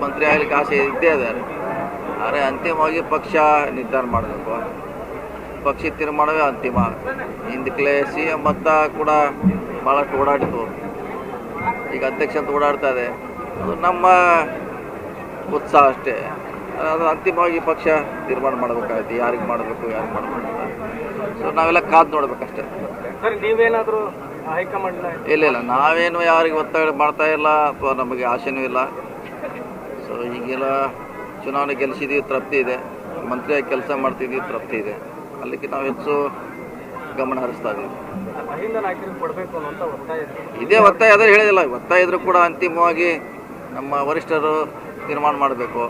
ಮಂತ್ರಿ ಆಗ್ಲಿಕ್ಕೆ ಆಸೆ ಇದ್ದೇ ಅದಾರೆ ಆದರೆ ಅಂತಿಮವಾಗಿ ಪಕ್ಷ ನಿರ್ಧಾರ ಮಾಡಬೇಕು. ಪಕ್ಷ ತೀರ್ಮಾನವೇ ಅಂತಿಮ. ಹಿಂದಕ್ಕೆ ಸಿ ಎಂ ಅಂತ ಕೂಡ ಭಾಳಷ್ಟು ಓಡಾಡಿತು. ಈಗ ಅಧ್ಯಕ್ಷ ಅಂತ ಓಡಾಡ್ತಾ ಇದೆ. ಅದು ನಮ್ಮ ಉತ್ಸಾಹ ಅಷ್ಟೇ. ಅದು ಅಂತಿಮವಾಗಿ ಪಕ್ಷ ತೀರ್ಮಾನ ಮಾಡಬೇಕಾಗುತ್ತೆ. ಯಾರಿಗೆ ಮಾಡಬೇಕು ಯಾರಿಗೆ ಮಾಡಬೇಕು ಸೊ ನಾವೆಲ್ಲ ಕಾದು ನೋಡ್ಬೇಕಷ್ಟೇ. ಸರ್ ನೀವೇನಾದರೂ ಇಲ್ಲ ಇಲ್ಲ. ನಾವೇನು ಯಾರಿಗೆ ಒತ್ತಡ ಮಾಡ್ತಾ ಇಲ್ಲ. ಅಥವಾ ನಮಗೆ ಆಸೆನೂ ಇಲ್ಲ. ಈಗೆಲ್ಲ ಚುನಾವಣೆ ಗೆಲ್ಲಿಸಿದೀವಿ ತೃಪ್ತಿ ಇದೆ. ಮಂತ್ರಿಯಾಗಿ ಕೆಲಸ ಮಾಡ್ತಿದ್ದೀವಿ ತೃಪ್ತಿ ಇದೆ. ಅಲ್ಲಿಗೆ ನಾವು ಹೆಚ್ಚು ಗಮನ ಹರಿಸ್ತಾ ಇದ್ದೀವಿ ಇದೇ ಒತ್ತಾಯ ಆದರೆ ಹೇಳಿದಿಲ್ಲ. ಒತ್ತಾಯ ಇದ್ರೂ ಕೂಡ ಅಂತಿಮವಾಗಿ ನಮ್ಮ ವರಿಷ್ಠರು ತೀರ್ಮಾನ ಮಾಡಬೇಕು.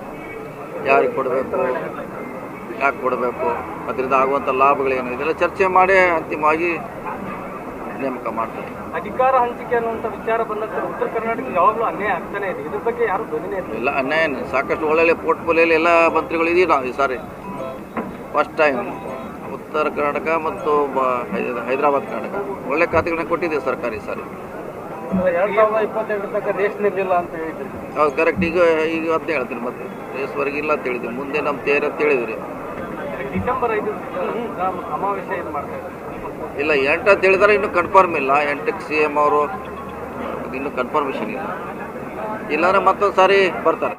ಯಾರಿಗೆ ಕೊಡಬೇಕು, ಯಾಕೆ ಕೊಡಬೇಕು ಅದರಿಂದ ಆಗುವಂಥ ಲಾಭಗಳೇನು? ಇದೆಲ್ಲ ಚರ್ಚೆ ಮಾಡಿ ಅಂತಿಮವಾಗಿ ನೇಮಕ ಮಾಡ್ತಾರೆ. ಅಧಿಕಾರ ಹಂಚಿಕೆ ಅನ್ನುವಂಥ ವಿಚಾರ ಬಂದಂತೆ ಉತ್ತರ ಕರ್ನಾಟಕ ಯಾವಾಗಲೂ ಅನ್ಯಾಯ ಆಗ್ತಾನೆ ಇದೆ. ಇದ್ರ ಬಗ್ಗೆ ಯಾರು ಧ್ವನಿನೇ ಇಲ್ಲ. ಅನ್ಯಾಯ ಸಾಕಷ್ಟು ಒಳ್ಳೊಳ್ಳೆ ಪೋರ್ಟ್ಫೋಲಿಯೋಲಿ ಎಲ್ಲ ಮಂತ್ರಿಗಳು ಇದೀವಿ ನಾವು ಈ ಸಾರಿ. ಫಸ್ಟ್ ಟೈಮ್ ಉತ್ತರ ಕರ್ನಾಟಕ ಮತ್ತು ಹೈದರಾಬಾದ್ ಕರ್ನಾಟಕ. ಒಳ್ಳೆ ಖಾತೆಗಳನ್ನ ಕೊಟ್ಟಿದ್ದೀವಿ ಸರ್ಕಾರಿ ಈ ಸಾರಿ. ಎರಡ್ ಸಾವಿರದ ಇಪ್ಪತ್ತೆರಡು ತನಕ ದೇಶ ನಿಲ್ಲಿಲ್ಲ ಅಂತ ಹೇಳಿದ್ರು. ಹೌದು ಕರೆಕ್ಟ್ ಈಗ ಈಗ ಅಂತ ಹೇಳ್ತೀನಿ ಮತ್ತೆ. ರೇಸ್ವರೆಗೆ ಇಲ್ಲ ಅಂತ ಹೇಳಿದ್ವಿ. ಮುಂದೆ ನಮ್ಮ ತೇರು ಅಂತ ಹೇಳಿದ್ರಿ ಡಿಸೆಂಬರ್ ಐದು ಸಮಾವೇಶ ಇದು ಮಾಡ್ತಾರೆ ಇಲ್ಲ ಎಂಟು ಅಂತ ಹೇಳಿದಾರೆ ಇನ್ನೂ ಕನ್ಫರ್ಮ್ ಇಲ್ಲ. ಎಂಟಕ್ಕೆ ಸಿ ಎಂ ಅವರು, ಇನ್ನೂ ಕನ್ಫರ್ಮೇಷನ್ ಇಲ್ಲ. ಇಲ್ಲಾಂದ್ರೆ ಮತ್ತೊಂದು ಸಾರಿ ಬರ್ತಾರೆ.